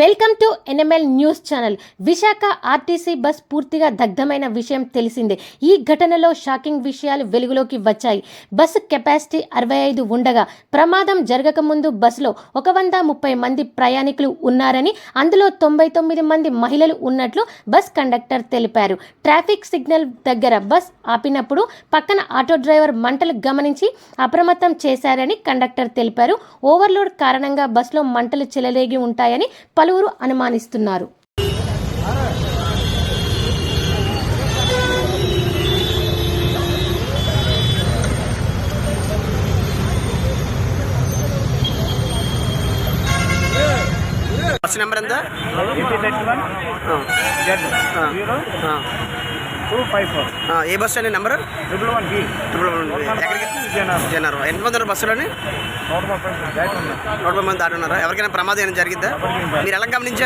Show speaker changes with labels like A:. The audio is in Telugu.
A: Welcome to NML news channel. Visakha RTC bus పూర్తిగా దగ్ధమైన విషయం తెలిసిందే. ఈ ఘటనలో షాకింగ్ విషయాలు వెలుగులోకి వచ్చాయి. బస్సు కెపాసిటీ అరవై ఐదు ఉండగా ప్రమాదం జరగకముందు బస్సులో ఒక వంద ముప్పై మంది ప్రయాణికులు ఉన్నారని అందులో తొంభై తొమ్మిది మంది మహిళలు ఉన్నట్లు బస్ కండక్టర్ తెలిపారు. ట్రాఫిక్ సిగ్నల్ దగ్గర బస్ ఆపినప్పుడు పక్కన ఆటో డ్రైవర్ మంటలు గమనించి అప్రమత్తం చేశారని కండక్టర్ తెలిపారు. ఓవర్లోడ్ కారణంగా బస్సులో మంటలు చెలరేగి ఉంటాయని పలువురు అనుమానిస్తున్నారు.
B: బస్ నెంబర్ ఎంత?
C: One two five four.
B: ఏ బస్ అండి నెంబర్?
C: Triple one B.
B: ఎక్కడికి?
C: విజయనగరం.
B: జనరు ఎంతమంది ఉన్నారు బస్సులోని?
C: నూట ముప్పై దాటి
B: మంది దాటున్నారా ఎవరికైనా ప్రమాదం ఏమైనా జరిగిందా? మీరు ఎలా గమనించారు?